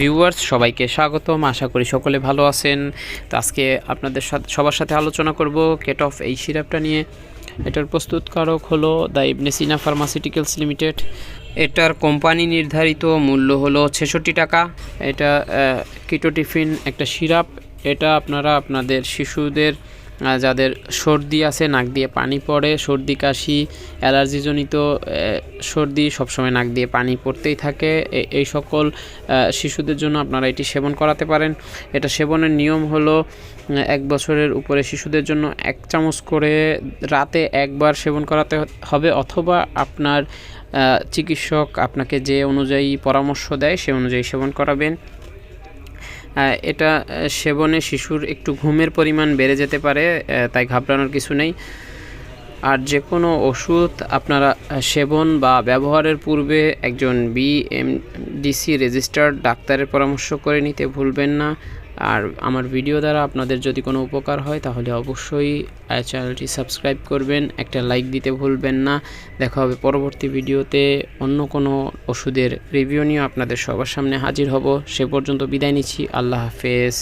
Viewers সবাইকে স্বাগতম। আশা করি সকলে ভালো আছেন। তো আজকে আপনাদের সাথে, সবার সাথে আলোচনা করব কেট অফ এই সিরাপটা নিয়ে। এটার প্রস্তুতকারক হলো the Ibn Sina pharmaceuticals limited এটার কোম্পানি নির্ধারিত মূল্য হলো ছেষট্টি টাকা। এটা কিটো টিফিন একটা সিরাপ। এটা আপনারা আপনাদের শিশুদের যাদের সর্দি আছে, নাক দিয়ে পানি পড়ে, সর্দি, কাশি, অ্যালার্জিজনিত সর্দি সবসময় নাক দিয়ে পানি পড়তেই থাকে। এই সকল শিশুদের জন্য আপনারা এটি সেবন করাতে পারেন। এটা সেবনের নিয়ম হলো এক বছরের উপরে শিশুদের জন্য এক চামচ করে রাতে একবার সেবন করাতে হবে অথবা আপনার চিকিৎসক আপনাকে যে অনুযায়ী পরামর্শ দেয়, সে অনুযায়ী সেবন করাবেন। এটা সেবনে শিশুর একটু ঘুমের পরিমাণ বেড়ে যেতে পারে তাই ঘাবড়ানোর কিছু নেই। আর যে কোনো ওষুধ আপনারা সেবন বা ব্যবহারের পূর্বে একজন বিএমডিসি রেজিস্টার্ড, ডাক্তারের পরামর্শ করে নিতে ভুলবেন না। আর আমার ভিডিও দ্বারা আপনাদের যদি কোনো উপকার হয়, তাহলে অবশ্যই চ্যানেলটি সাবস্ক্রাইব করবেন। একটা লাইক দিতে ভুলবেন না। দেখা হবে পরবর্তী ভিডিওতে অন্য কোনো ওষুধের রিভিউ নিয়ে আপনাদের সবার সামনে হাজির হব। সে পর্যন্ত বিদায় নিচ্ছি। আল্লাহ হাফেজ।